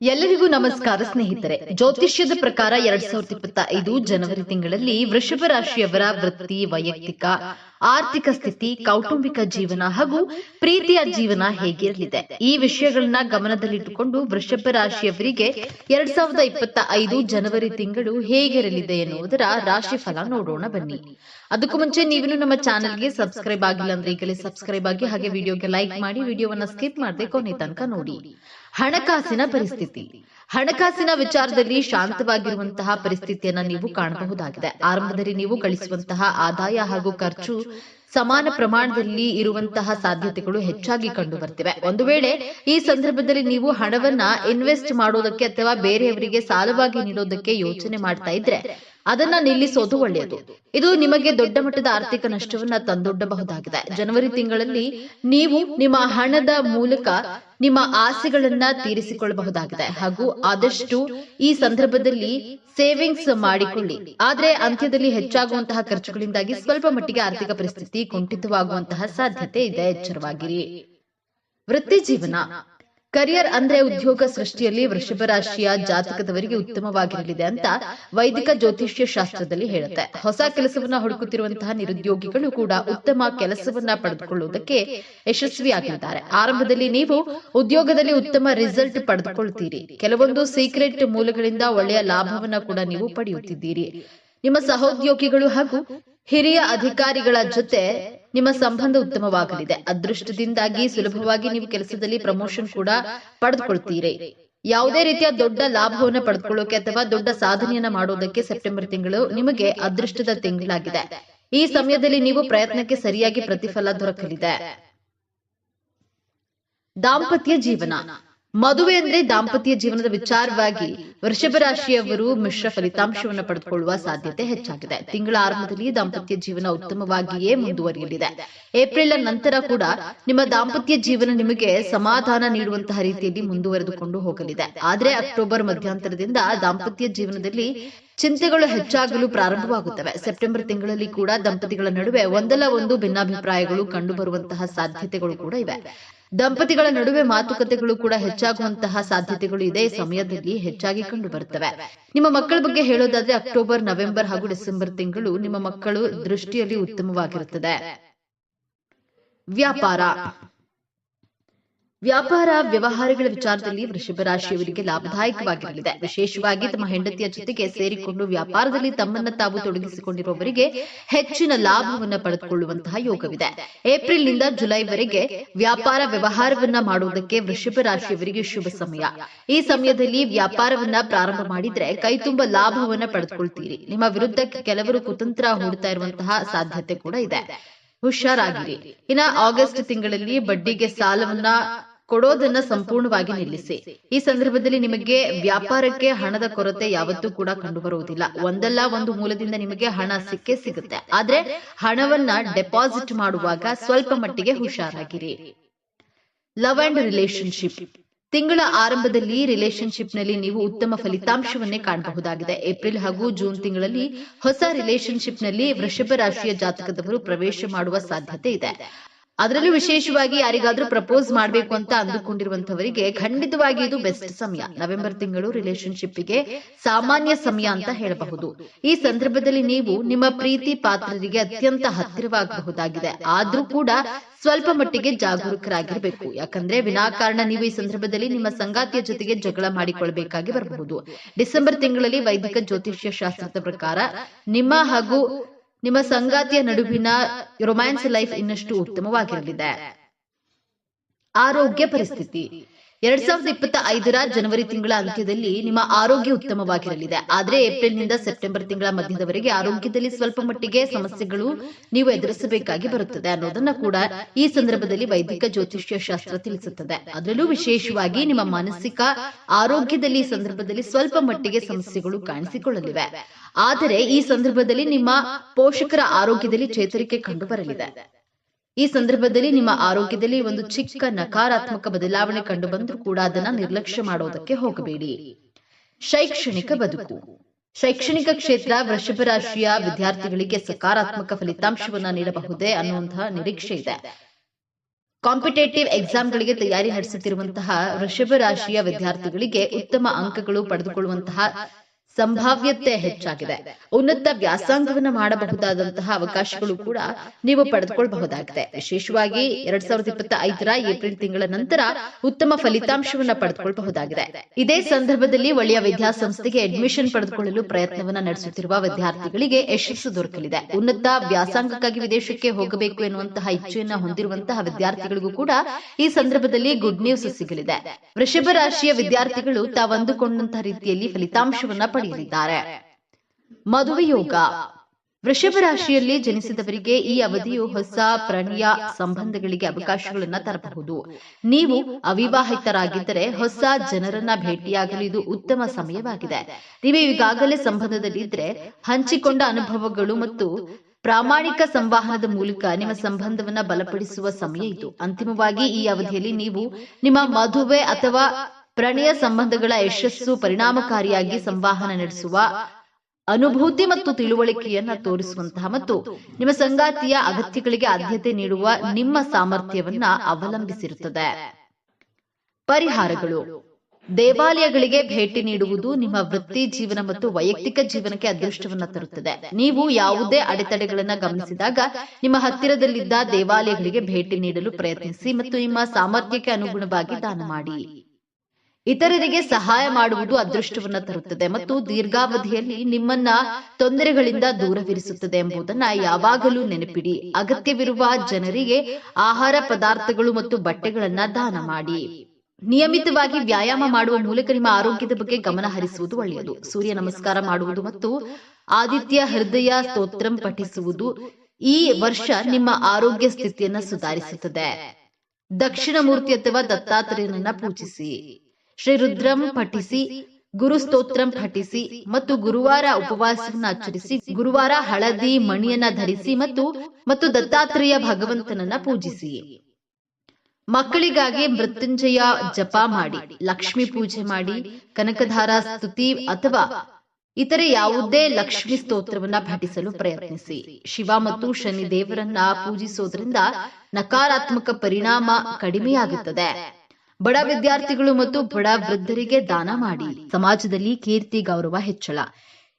ಎಲ್ಲರಿಗೂ ನಮಸ್ಕಾರ ಸ್ನೇಹಿತರೆ, ಜ್ಯೋತಿಷ್ಯದ ಪ್ರಕಾರ ಎರಡ್ ಸಾವಿರದ ಇಪ್ಪತ್ತ ಐದು ಜನವರಿ ತಿಂಗಳಲ್ಲಿ ವೃಷಭ ರಾಶಿಯವರ ವೃತ್ತಿ, ವೈಯಕ್ತಿಕ, ಆರ್ಥಿಕ ಸ್ಥಿತಿ, ಕೌಟುಂಬಿಕ ಜೀವನ ಹಾಗೂ ಪ್ರೀತಿಯ ಜೀವನ ಹೇಗಿರಲಿದೆ? ಈ ವಿಷಯಗಳನ್ನ ಗಮನದಲ್ಲಿಟ್ಟುಕೊಂಡು ವೃಷಭ ರಾಶಿಯವರಿಗೆ ಎರಡ್ ಸಾವಿರದ ಇಪ್ಪತ್ತ ಐದು ಜನವರಿ ತಿಂಗಳು ಹೇಗಿರಲಿದೆ ಎನ್ನುವುದರ ರಾಶಿ ಫಲ ನೋಡೋಣ ಬನ್ನಿ. ಅದಕ್ಕೂ ಮುಂಚೆ ನೀವಿನ್ನು ನಮ್ಮ ಚಾನೆಲ್ಗೆ ಸಬ್ಸ್ಕ್ರೈಬ್ ಆಗಿಲ್ಲ ಅಂದ್ರೆ ಈಗಲೇ ಸಬ್ಸ್ಕ್ರೈಬ್ ಆಗಿ ಹಾಗೆ ವಿಡಿಯೋಗೆ ಲೈಕ್ ಮಾಡಿ, ವಿಡಿಯೋವನ್ನ ಸ್ಕಿಪ್ ಮಾಡದೆ ಕೊನೆ ತನಕ ನೋಡಿ. ಹಣಕಾಸಿನ ಪರಿಸ್ಥಿತಿ. ಹಣಕಾಸಿನ ವಿಚಾರದಲ್ಲಿ ಶಾಂತವಾಗಿರುವಂತಹ ಪರಿಸ್ಥಿತಿಯನ್ನ ನೀವು ಕಾಣಬಹುದಾಗಿದೆ. ಆರಂಭದಲ್ಲಿ ನೀವು ಗಳಿಸುವಂತಹ ಆದಾಯ ಹಾಗೂ ಖರ್ಚು ಸಮಾನ ಪ್ರಮಾಣದಲ್ಲಿ ಇರುವಂತಹ ಸಾಧ್ಯತೆಗಳು ಹೆಚ್ಚಾಗಿ ಕಂಡು ಬರ್ತಿವೆ ಒಂದು ವೇಳೆ ಈ ಸಂದರ್ಭದಲ್ಲಿ ನೀವು ಹಣವನ್ನ ಇನ್ವೆಸ್ಟ್ ಮಾಡೋದಕ್ಕೆ ಅಥವಾ ಬೇರೆಯವರಿಗೆ ಸಾಲವಾಗಿ ನೀಡೋದಕ್ಕೆ ಯೋಚನೆ ಮಾಡ್ತಾ ಇದ್ರೆ ಅದನ್ನ ನಿಲ್ಲಿಸೋದು ಒಳ್ಳೆಯದು. ಇದು ನಿಮಗೆ ದೊಡ್ಡ ಮಟ್ಟದ ಆರ್ಥಿಕ ನಷ್ಟವನ್ನ ತಂದೊಡ್ಡಬಹುದಾಗಿದೆ. ಜನವರಿ ತಿಂಗಳಲ್ಲಿ ನೀವು ನಿಮ್ಮ ಹಣದ ಮೂಲಕ ನಿಮ್ಮ ಆಸೆಗಳನ್ನ ತೀರಿಸಿಕೊಳ್ಳಬಹುದಾಗಿದೆ. ಹಾಗೂ ಆದಷ್ಟು ಈ ಸಂದರ್ಭದಲ್ಲಿ ಸೇವಿಂಗ್ಸ್ ಮಾಡಿಕೊಳ್ಳಿ. ಆದ್ರೆ ಅಂತ್ಯದಲ್ಲಿ ಹೆಚ್ಚಾಗುವಂತಹ ಖರ್ಚುಗಳಿಂದಾಗಿ ಸ್ವಲ್ಪ ಮಟ್ಟಿಗೆ ಆರ್ಥಿಕ ಪರಿಸ್ಥಿತಿ ಕುಂಠಿತವಾಗುವಂತಹ ಸಾಧ್ಯತೆ ಇದೆ. ಎಚ್ಚರವಾಗಿರಿ. ವೃತ್ತಿ ಜೀವನ. ಕರಿಯರ್ ಅಂದ್ರೆ ಉದ್ಯೋಗ ಸೃಷ್ಟಿಯಲ್ಲಿ ವೃಷಭ ರಾಶಿಯ ಜಾತಕದವರಿಗೆ ಉತ್ತಮವಾಗಿರಲಿದೆ ಅಂತ ವೈದಿಕ ಜ್ಯೋತಿಷ್ಯ ಶಾಸ್ತ್ರದಲ್ಲಿ ಹೇಳುತ್ತೆ. ಹೊಸ ಕೆಲಸವನ್ನ ಹುಡುಕುತ್ತಿರುವಂತಹ ನಿರುದ್ಯೋಗಿಗಳು ಕೂಡ ಉತ್ತಮ ಕೆಲಸವನ್ನ ಪಡೆದುಕೊಳ್ಳುವುದಕ್ಕೆ ಯಶಸ್ವಿಯಾಗಿದ್ದಾರೆ ಆರಂಭದಲ್ಲಿ ನೀವು ಉದ್ಯೋಗದಲ್ಲಿ ಉತ್ತಮ ರಿಸಲ್ಟ್ ಪಡೆದುಕೊಳ್ತೀರಿ. ಕೆಲವೊಂದು ಸೀಕ್ರೆಟ್ ಮೂಲಗಳಿಂದ ಒಳ್ಳೆಯ ಲಾಭವನ್ನ ಕೂಡ ನೀವು ಪಡೆಯುತ್ತಿದ್ದೀರಿ. ನಿಮ್ಮ ಸಹೋದ್ಯೋಗಿಗಳು ಹಾಗೂ ಹಿರಿಯ ಅಧಿಕಾರಿಗಳ ಜೊತೆ ನಿಮ್ಮ ಸಂಬಂಧ ಉತ್ತಮವಾಗಲಿದೆ. ಅದೃಷ್ಟದಿಂದಾಗಿ ಸುಲಭವಾಗಿ ನೀವು ಕೆಲಸದಲ್ಲಿ ಪ್ರಮೋಷನ್ ಕೂಡ ಪಡೆದುಕೊಳ್ತೀರಿ. ಯಾವುದೇ ರೀತಿಯ ದೊಡ್ಡ ಲಾಭವನ್ನು ಪಡೆದುಕೊಳ್ಳೋಕೆ ಅಥವಾ ದೊಡ್ಡ ಸಾಧನೆಯನ್ನ ಮಾಡೋದಕ್ಕೆ ಸೆಪ್ಟೆಂಬರ್ ತಿಂಗಳು ನಿಮಗೆ ಅದೃಷ್ಟದ ತಿಂಗಳಾಗಿದೆ. ಈ ಸಮಯದಲ್ಲಿ ನೀವು ಪ್ರಯತ್ನಕ್ಕೆ ಸರಿಯಾಗಿ ಪ್ರತಿಫಲ ದೊರಕಲಿದೆ. ದಾಂಪತ್ಯ ಜೀವನ. ಮದುವೆ ಅಂದ್ರೆ ದಾಂಪತ್ಯ ಜೀವನದ ವಿಚಾರವಾಗಿ ವೃಷಭ ರಾಶಿಯವರು ಮಿಶ್ರ ಫಲಿತಾಂಶವನ್ನು ಪಡೆದುಕೊಳ್ಳುವ ಸಾಧ್ಯತೆ ಹೆಚ್ಚಾಗಿದೆ. ತಿಂಗಳ ಆರಂಭದಲ್ಲಿ ದಾಂಪತ್ಯ ಜೀವನ ಉತ್ತಮವಾಗಿಯೇ ಮುಂದುವರಿಯಲಿದೆ. ಏಪ್ರಿಲ್ ನಂತರ ಕೂಡ ನಿಮ್ಮ ದಾಂಪತ್ಯ ಜೀವನ ನಿಮಗೆ ಸಮಾಧಾನ ನೀಡುವಂತಹ ರೀತಿಯಲ್ಲಿ ಮುಂದುವರೆದುಕೊಂಡು ಹೋಗಲಿದೆ. ಆದ್ರೆ ಅಕ್ಟೋಬರ್ ಮಧ್ಯಂತರದಿಂದ ದಾಂಪತ್ಯ ಜೀವನದಲ್ಲಿ ಚಿಂತೆಗಳು ಹೆಚ್ಚಾಗಲು ಪ್ರಾರಂಭವಾಗುತ್ತವೆ. ಸೆಪ್ಟೆಂಬರ್ ತಿಂಗಳಲ್ಲಿ ಕೂಡ ದಂಪತಿಗಳ ನಡುವೆ ಒಂದಲ್ಲ ಒಂದು ಭಿನ್ನಾಭಿಪ್ರಾಯಗಳು ಕಂಡುಬರುವಂತಹ ಸಾಧ್ಯತೆಗಳು ಕೂಡ ಇವೆ. ದಂಪತಿಗಳ ನಡುವೆ ಮಾತುಕತೆಗಳು ಕೂಡ ಹೆಚ್ಚಾಗುವಂತಹ ಸಾಧ್ಯತೆಗಳು ಇದೇ. ಸಮಯದಲ್ಲಿ ಹೆಚ್ಚಾಗಿ ಕಂಡು ಬರುತ್ತವೆ. ನಿಮ್ಮ ಮಕ್ಕಳ ಬಗ್ಗೆ ಹೇಳೋದಾದ್ರೆ ಅಕ್ಟೋಬರ್, ನವೆಂಬರ್ ಹಾಗೂ ಡಿಸೆಂಬರ್ ತಿಂಗಳು ನಿಮ್ಮ ಮಕ್ಕಳು ದೃಷ್ಟಿಯಲ್ಲಿ ಉತ್ತಮವಾಗಿರುತ್ತದೆ. ವ್ಯಾಪಾರ. ವ್ಯಾಪಾರ, ವ್ಯವಹಾರಗಳ ವಿಚಾರದಲ್ಲಿ ವೃಷಭ ರಾಶಿಯವರಿಗೆ ಲಾಭದಾಯಕವಾಗಿರಲಿದೆ. ವಿಶೇಷವಾಗಿ ತಮ್ಮ ಹೆಂಡತಿಯ ಜೊತೆಗೆ ಸೇರಿಕೊಂಡು ವ್ಯಾಪಾರದಲ್ಲಿ ತಮ್ಮನ್ನ ತಾವು ತೊಡಗಿಸಿಕೊಂಡಿರುವವರಿಗೆ ಹೆಚ್ಚಿನ ಲಾಭವನ್ನ ಪಡೆದುಕೊಳ್ಳುವಂತಹ ಯೋಗವಿದೆ. ಏಪ್ರಿಲ್ನಿಂದ ಜುಲೈವರೆಗೆ ವ್ಯಾಪಾರ, ವ್ಯವಹಾರವನ್ನ ಮಾಡುವುದಕ್ಕೆ ವೃಷಭ ರಾಶಿಯವರಿಗೆ ಶುಭ ಸಮಯ. ಈ ಸಮಯದಲ್ಲಿ ವ್ಯಾಪಾರವನ್ನ ಪ್ರಾರಂಭ ಮಾಡಿದ್ರೆ ಕೈತುಂಬ ಲಾಭವನ್ನ ಪಡೆದುಕೊಳ್ತೀರಿ. ನಿಮ್ಮ ವಿರುದ್ಧ ಕೆಲವರು ಕುತಂತ್ರ ಹೂಡ್ತಾ ಇರುವಂತಹ ಸಾಧ್ಯತೆ ಕೂಡ ಇದೆ. ಹುಷಾರಾಗಿರಿ. ಇನ್ನ ಆಗಸ್ಟ್ ತಿಂಗಳಲ್ಲಿ ಬಡ್ಡಿಗೆ ಸಾಲವನ್ನ ಕೊಡೋದನ್ನ ಸಂಪೂರ್ಣವಾಗಿ ನಿಲ್ಲಿಸಿ. ಈ ಸಂದರ್ಭದಲ್ಲಿ ನಿಮಗೆ ವ್ಯಾಪಾರಕ್ಕೆ ಹಣದ ಕೊರತೆ ಯಾವತ್ತೂ ಕೂಡ ಕಂಡುಬರುವುದಿಲ್ಲ. ಒಂದಲ್ಲ ಒಂದು ಮೂಲದಿಂದ ನಿಮಗೆ ಹಣ ಸಿಕ್ಕೇ ಸಿಗುತ್ತೆ. ಆದ್ರೆ ಹಣವನ್ನ ಡೆಪಾಸಿಟ್ ಮಾಡುವಾಗ ಸ್ವಲ್ಪ ಮಟ್ಟಿಗೆ ಹುಷಾರಾಗಿರಿ. ಲವ್ ಅಂಡ್ ರಿಲೇಶನ್ಶಿಪ್ ತಿಂಗಳ ಆರಂಭದಲ್ಲಿ ರಿಲೇಶನ್ಶಿಪ್ನಲ್ಲಿ ನೀವು ಉತ್ತಮ ಫಲಿತಾಂಶವನ್ನೇ ಕಾಣಬಹುದಾಗಿದೆ. ಏಪ್ರಿಲ್ ಹಾಗೂ ಜೂನ್ ತಿಂಗಳಲ್ಲಿ ಹೊಸ ರಿಲೇಶನ್ಶಿಪ್ನಲ್ಲಿ ವೃಷಭ ರಾಶಿಯ ಜಾತಕದವರು ಪ್ರವೇಶ ಮಾಡುವ ಸಾಧ್ಯತೆ ಇದೆ. ಅದರಲ್ಲೂ ವಿಶೇಷವಾಗಿ ಯಾರಿಗಾದ್ರೂ ಪ್ರಪೋಸ್ ಮಾಡಬೇಕು ಅಂತ ಅಂದುಕೊಂಡಿರುವಂತವರಿಗೆ ಖಂಡಿತವಾಗಿ ಇದು ಬೆಸ್ಟ್ ಸಮಯ. ನವೆಂಬರ್ ತಿಂಗಳು ರಿಲೇಶನ್ಶಿಪ್ಗೆ ಸಾಮಾನ್ಯ ಸಮಯ ಅಂತ ಹೇಳಬಹುದು. ಈ ಸಂದರ್ಭದಲ್ಲಿ ನೀವು ನಿಮ್ಮ ಪ್ರೀತಿ ಪಾತ್ರರಿಗೆ ಅತ್ಯಂತ ಹತ್ತಿರವಾಗಬಹುದಾಗಿದೆ. ಆದ್ರೂ ಕೂಡ ಸ್ವಲ್ಪ ಮಟ್ಟಿಗೆ ಜಾಗರೂಕರಾಗಿರಬೇಕು. ಯಾಕಂದ್ರೆ ವಿನಾಕಾರಣ ನೀವು ಈ ಸಂದರ್ಭದಲ್ಲಿ ನಿಮ್ಮ ಸಂಗಾತಿಯ ಜೊತೆಗೆ ಜಗಳ ಮಾಡಿಕೊಳ್ಬೇಕಾಗಿ ಬರಬಹುದು. ಡಿಸೆಂಬರ್ ತಿಂಗಳಲ್ಲಿ ವೈದಿಕ ಜ್ಯೋತಿಷ್ಯ ಶಾಸ್ತ್ರದ ಪ್ರಕಾರ ನಿಮ್ಮ ಹಾಗೂ ನಿಮ್ಮ ಸಂಗಾತಿಯ ನಡುವಿನ ರೊಮ್ಯಾನ್ಸ್ ಲೈಫ್ ಇನ್ನಷ್ಟು ಉತ್ತಮವಾಗಿರಲಿದೆ. ಆರೋಗ್ಯ ಪರಿಸ್ಥಿತಿ. ಎರಡ್ ಸಾವಿರದ ಇಪ್ಪತ್ತ ಐದರ ಜನವರಿ ತಿಂಗಳ ಅಂತ್ಯದಲ್ಲಿ ನಿಮ್ಮ ಆರೋಗ್ಯ ಉತ್ತಮವಾಗಿರಲಿದೆ. ಆದರೆ ಏಪ್ರಿಲ್ನಿಂದ ಸೆಪ್ಟೆಂಬರ್ ತಿಂಗಳ ಮಧ್ಯದವರೆಗೆ ಆರೋಗ್ಯದಲ್ಲಿ ಸ್ವಲ್ಪ ಮಟ್ಟಿಗೆ ಸಮಸ್ಯೆಗಳು ನೀವು ಎದುರಿಸಬೇಕಾಗಿ ಬರುತ್ತದೆ ಅನ್ನೋದನ್ನ ಕೂಡ ಈ ಸಂದರ್ಭದಲ್ಲಿ ವೈದಿಕ ಜ್ಯೋತಿಷ್ಯ ಶಾಸ್ತ್ರ ತಿಳಿಸುತ್ತದೆ. ಅದರಲ್ಲೂ ವಿಶೇಷವಾಗಿ ನಿಮ್ಮ ಮಾನಸಿಕ ಆರೋಗ್ಯದಲ್ಲಿ ಸಂದರ್ಭದಲ್ಲಿ ಸ್ವಲ್ಪ ಮಟ್ಟಿಗೆ ಸಮಸ್ಯೆಗಳು ಕಾಣಿಸಿಕೊಳ್ಳಲಿವೆ. ಆದರೆ ಈ ಸಂದರ್ಭದಲ್ಲಿ ನಿಮ್ಮ ಪೋಷಕರ ಆರೋಗ್ಯದಲ್ಲಿ ಚೇತರಿಕೆ ಕಂಡು ಬರಲಿದೆ ಈ ಸಂದರ್ಭದಲ್ಲಿ ನಿಮ್ಮ ಆರೋಗ್ಯದಲ್ಲಿ ಒಂದು ಚಿಕ್ಕ ನಕಾರಾತ್ಮಕ ಬದಲಾವಣೆ ಕಂಡು ಬಂದರೂ ಕೂಡ ಅದನ್ನ ನಿರ್ಲಕ್ಷ್ಯ ಮಾಡೋದಕ್ಕೆ ಹೋಗಬೇಡಿ. ಶೈಕ್ಷಣಿಕ ಬದುಕು. ಶೈಕ್ಷಣಿಕ ಕ್ಷೇತ್ರ ವೃಷಭ ರಾಶಿಯ ವಿದ್ಯಾರ್ಥಿಗಳಿಗೆ ಸಕಾರಾತ್ಮಕ ಫಲಿತಾಂಶವನ್ನ ನೀಡಬಹುದೇ ಅನ್ನುವಂತಹ ನಿರೀಕ್ಷೆ ಇದೆ. ಕಾಂಪಿಟೇಟಿವ್ ಎಕ್ಸಾಮ್ಗಳಿಗೆ ತಯಾರಿ ನಡೆಸುತ್ತಿರುವಂತಹ ವೃಷಭ ರಾಶಿಯ ವಿದ್ಯಾರ್ಥಿಗಳಿಗೆ ಉತ್ತಮ ಅಂಕಗಳು ಪಡೆದುಕೊಳ್ಳುವಂತಹ ಸಂಭಾವ್ಯತೆ ಹೆಚ್ಚಾಗಿದೆ. ಉನ್ನತ ವ್ಯಾಸಂಗವನ್ನು ಮಾಡಬಹುದಾದಂತಹ ಅವಕಾಶಗಳು ಕೂಡ ನೀವು ಪಡೆದುಕೊಳ್ಳಬಹುದಾಗಿದೆ ವಿಶೇಷವಾಗಿ ಎರಡ್ ಸಾವಿರದ ಇಪ್ಪತ್ತ ಐದರ ಏಪ್ರಿಲ್ ತಿಂಗಳ ನಂತರ ಉತ್ತಮ ಫಲಿತಾಂಶವನ್ನ ಪಡೆದುಕೊಳ್ಳಬಹುದಾಗಿದೆ ಇದೇ ಸಂದರ್ಭದಲ್ಲಿ ಒಳ್ಳೆಯ ವಿದ್ಯಾಸಂಸ್ಥೆಗೆ ಅಡ್ಮಿಷನ್ ಪಡೆದುಕೊಳ್ಳಲು ಪ್ರಯತ್ನವನ್ನು ನಡೆಸುತ್ತಿರುವ ವಿದ್ಯಾರ್ಥಿಗಳಿಗೆ ಯಶಸ್ಸು ದೊರಕಲಿದೆ. ಉನ್ನತ ವ್ಯಾಸಂಗಕ್ಕಾಗಿ ವಿದೇಶಕ್ಕೆ ಹೋಗಬೇಕು ಎನ್ನುವಂತಹ ಇಚ್ಛೆಯನ್ನ ಹೊಂದಿರುವಂತಹ ವಿದ್ಯಾರ್ಥಿಗಳಿಗೂ ಕೂಡ ಈ ಸಂದರ್ಭದಲ್ಲಿ ಗುಡ್ ನ್ಯೂಸ್ ಸಿಗಲಿದೆ. ವೃಷಭ ರಾಶಿಯ ವಿದ್ಯಾರ್ಥಿಗಳು ತಾವಂದುಕೊಂಡಂತಹ ರೀತಿಯಲ್ಲಿ ಫಲಿತಾಂಶವನ್ನ ಪಡೆಯಲಿದ್ದಾರೆ ಮದುವೆಯೋಗ ವೃಷಭ ರಾಶಿಯಲ್ಲಿ ಜನಿಸಿದವರಿಗೆ ಈ ಅವಧಿಯು ಹೊಸ ಪ್ರಣಯ ಸಂಬಂಧಗಳಿಗೆ ಅವಕಾಶಗಳನ್ನು ತರಬಹುದು. ನೀವು ಅವಿವಾಹಿತರಾಗಿದ್ದರೆ ಹೊಸ ಜನರನ್ನ ಭೇಟಿಯಾಗಲು ಇದು ಉತ್ತಮ ಸಮಯವಾಗಿದೆ. ನೀವು ಈಗಾಗಲೇ ಸಂಬಂಧದಲ್ಲಿದ್ದರೆ ಹಂಚಿಕೊಂಡ ಅನುಭವಗಳು ಮತ್ತು ಪ್ರಾಮಾಣಿಕ ಸಂವಹನದ ಮೂಲಕ ನಿಮ್ಮ ಸಂಬಂಧವನ್ನ ಬಲಪಡಿಸುವ ಸಮಯ ಇದು. ಅಂತಿಮವಾಗಿ ಈ ಅವಧಿಯಲ್ಲಿ ನೀವು ನಿಮ್ಮ ಮದುವೆ ಅಥವಾ ಪ್ರಣಯ ಸಂಬಂಧಗಳ ಯಶಸ್ಸು ಪರಿಣಾಮಕಾರಿಯಾಗಿ ಸಂವಹನ ನಡೆಸುವ ಅನುಭೂತಿ ಮತ್ತು ತಿಳುವಳಿಕೆಯನ್ನ ತೋರಿಸುವಂತಹ ಮತ್ತು ನಿಮ್ಮ ಸಂಗಾತಿಯ ಅಗತ್ಯಗಳಿಗೆ ಆದ್ಯತೆ ನೀಡುವ ನಿಮ್ಮ ಸಾಮರ್ಥ್ಯವನ್ನ ಅವಲಂಬಿಸಿರುತ್ತದೆ. ಪರಿಹಾರಗಳು. ದೇವಾಲಯಗಳಿಗೆ ಭೇಟಿ ನೀಡುವುದು ನಿಮ್ಮ ವೃತ್ತಿ ಜೀವನ ಮತ್ತು ವೈಯಕ್ತಿಕ ಜೀವನಕ್ಕೆ ಅದೃಷ್ಟವನ್ನ ತರುತ್ತದೆ. ನೀವು ಯಾವುದೇ ಅಡೆತಡೆಗಳನ್ನ ಗಮನಿಸಿದಾಗ ನಿಮ್ಮ ಹತ್ತಿರದಲ್ಲಿದ್ದ ದೇವಾಲಯಗಳಿಗೆ ಭೇಟಿ ನೀಡಲು ಪ್ರಯತ್ನಿಸಿ ಮತ್ತು ನಿಮ್ಮ ಸಾಮರ್ಥ್ಯಕ್ಕೆ ಅನುಗುಣವಾಗಿ ದಾನ ಮಾಡಿ. ಇತರರಿಗೆ ಸಹಾಯ ಮಾಡುವುದು ಅದೃಷ್ಟವನ್ನು ತರುತ್ತದೆ ಮತ್ತು ದೀರ್ಘಾವಧಿಯಲ್ಲಿ ನಿಮ್ಮನ್ನ ತೊಂದರೆಗಳಿಂದ ದೂರವಿರಿಸುತ್ತದೆ ಎಂಬುದನ್ನ ಯಾವಾಗಲೂ ನೆನಪಿಡಿ. ಅಗತ್ಯವಿರುವ ಜನರಿಗೆ ಆಹಾರ ಪದಾರ್ಥಗಳು ಮತ್ತು ಬಟ್ಟೆಗಳನ್ನ ದಾನ ಮಾಡಿ. ನಿಯಮಿತವಾಗಿ ವ್ಯಾಯಾಮ ಮಾಡುವ ಮೂಲಕ ನಿಮ್ಮ ಆರೋಗ್ಯದ ಬಗ್ಗೆ ಗಮನ ಹರಿಸುವುದು ಒಳ್ಳೆಯದು. ಸೂರ್ಯ ನಮಸ್ಕಾರ ಮಾಡುವುದು ಮತ್ತು ಆದಿತ್ಯ ಹೃದಯ ಸ್ತೋತ್ರಂ ಪಠಿಸುವುದು ಈ ವರ್ಷ ನಿಮ್ಮ ಆರೋಗ್ಯ ಸ್ಥಿತಿಯನ್ನ ಸುಧಾರಿಸುತ್ತದೆ. ದಕ್ಷಿಣ ಮೂರ್ತಿ ಅಥವಾ ದತ್ತಾತ್ರೇಯನನ್ನ ಪೂಜಿಸಿ. ಶ್ರೀ ರುದ್ರಂ ಪಠಿಸಿ ಗುರು ಸ್ತೋತ್ರಂ ಪಠಿಸಿ ಮತ್ತು ಗುರುವಾರ ಉಪವಾಸವನ್ನು ಆಚರಿಸಿ, ಗುರುವಾರ ಹಳದಿ ಮಣಿಯನ್ನ ಧರಿಸಿ ಮತ್ತು ಮತ್ತು ದತ್ತಾತ್ರೇಯ ಭಗವಂತನನ್ನ ಪೂಜಿಸಿ. ಮಕ್ಕಳಿಗಾಗಿ ಮೃತ್ಯುಂಜಯ ಜಪ ಮಾಡಿ, ಲಕ್ಷ್ಮಿ ಪೂಜೆ ಮಾಡಿ, ಕನಕಧಾರ ಸ್ತುತಿ ಅಥವಾ ಇತರೆ ಯಾವುದೇ ಲಕ್ಷ್ಮಿ ಸ್ತೋತ್ರವನ್ನ ಪಠಿಸಲು ಪ್ರಯತ್ನಿಸಿ. ಶಿವ ಮತ್ತು ಶನಿ ದೇವರನ್ನ ಪೂಜಿಸೋದ್ರಿಂದ ನಕಾರಾತ್ಮಕ ಪರಿಣಾಮ ಕಡಿಮೆಯಾಗುತ್ತದೆ. ಬಡ ವಿದ್ಯಾರ್ಥಿಗಳು ಮತ್ತು ಬಡ ವೃದ್ಧರಿಗೆ ದಾನ ಮಾಡಿ. ಸಮಾಜದಲ್ಲಿ ಕೀರ್ತಿ, ಗೌರವ ಹೆಚ್ಚಳ.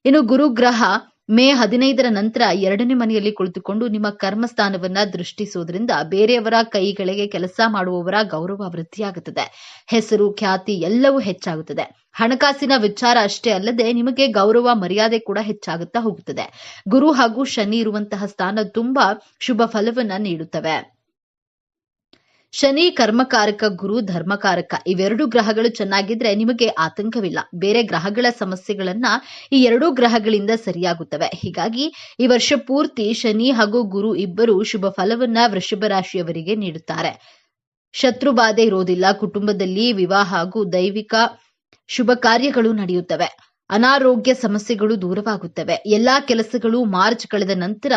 ಇನ್ನು ಗುರುಗ್ರಹ ಮೇ ಹದಿನೈದರ ನಂತರ ಎರಡನೇ ಮನೆಯಲ್ಲಿ ಕುಳಿತುಕೊಂಡು ನಿಮ್ಮ ಕರ್ಮಸ್ಥಾನವನ್ನ ದೃಷ್ಟಿಸುವುದರಿಂದ ಬೇರೆಯವರ ಕೈಗಳಿಗೆ ಕೆಲಸ ಮಾಡುವವರ ಗೌರವ ವೃದ್ಧಿಯಾಗುತ್ತದೆ. ಹೆಸರು, ಖ್ಯಾತಿ ಎಲ್ಲವೂ ಹೆಚ್ಚಾಗುತ್ತದೆ. ಹಣಕಾಸಿನ ವಿಚಾರ ಅಷ್ಟೇ ಅಲ್ಲದೆ ನಿಮಗೆ ಗೌರವ ಮರ್ಯಾದೆ ಕೂಡ ಹೆಚ್ಚಾಗುತ್ತಾ ಹೋಗುತ್ತದೆ. ಗುರು ಹಾಗೂ ಶನಿ ಇರುವಂತಹ ಸ್ಥಾನ ತುಂಬಾ ಶುಭ ಫಲವನ್ನ ನೀಡುತ್ತವೆ. ಶನಿ, ಕರ್ಮಕಾರಕ, ಗುರು, ಧರ್ಮಕಾರಕ ಇವೆರಡು ಗ್ರಹಗಳು ಚೆನ್ನಾಗಿದ್ರೆ ನಿಮಗೆ ಆತಂಕವಿಲ್ಲ. ಬೇರೆ ಗ್ರಹಗಳ ಸಮಸ್ಯೆಗಳನ್ನ ಈ ಎರಡೂ ಗ್ರಹಗಳಿಂದ ಸರಿಯಾಗುತ್ತವೆ. ಹೀಗಾಗಿ ಈ ವರ್ಷ ಪೂರ್ತಿ ಶನಿ ಹಾಗೂ ಗುರು ಇಬ್ಬರು ಶುಭ ಫಲವನ್ನ ವೃಷಭ ರಾಶಿಯವರಿಗೆ ನೀಡುತ್ತಾರೆ. ಶತ್ರು ಇರೋದಿಲ್ಲ. ಕುಟುಂಬದಲ್ಲಿ ವಿವಾಹ ಹಾಗೂ ದೈವಿಕ ಶುಭ ಕಾರ್ಯಗಳು ನಡೆಯುತ್ತವೆ. ಅನಾರೋಗ್ಯ ಸಮಸ್ಯೆಗಳು ದೂರವಾಗುತ್ತವೆ. ಎಲ್ಲಾ ಕೆಲಸಗಳು ಮಾರ್ಚ್ ಕಳೆದ ನಂತರ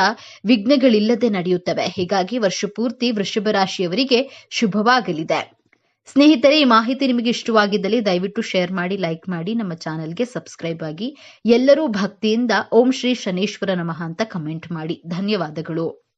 ವಿಘ್ನಗಳಿಲ್ಲದೆ ನಡೆಯುತ್ತವೆ. ಹೀಗಾಗಿ ವರ್ಷ ಪೂರ್ತಿ ವೃಷಭ ರಾಶಿಯವರಿಗೆ ಶುಭವಾಗಲಿದೆ. ಸ್ನೇಹಿತರೆ, ಈ ಮಾಹಿತಿ ನಿಮಗೆ ಇಷ್ಟವಾಗಿದ್ದಲ್ಲಿ ದಯವಿಟ್ಟು ಶೇರ್ ಮಾಡಿ, ಲೈಕ್ ಮಾಡಿ, ನಮ್ಮ ಚಾನೆಲ್ಗೆ ಸಬ್ಸ್ಕ್ರೈಬ್ ಆಗಿ ಎಲ್ಲರೂ ಭಕ್ತಿಯಿಂದ ಓಂ ಶ್ರೀ ಶನೇಶ್ವರ ನಮಃ ಅಂತ ಕಮೆಂಟ್ ಮಾಡಿ. ಧನ್ಯವಾದಗಳು.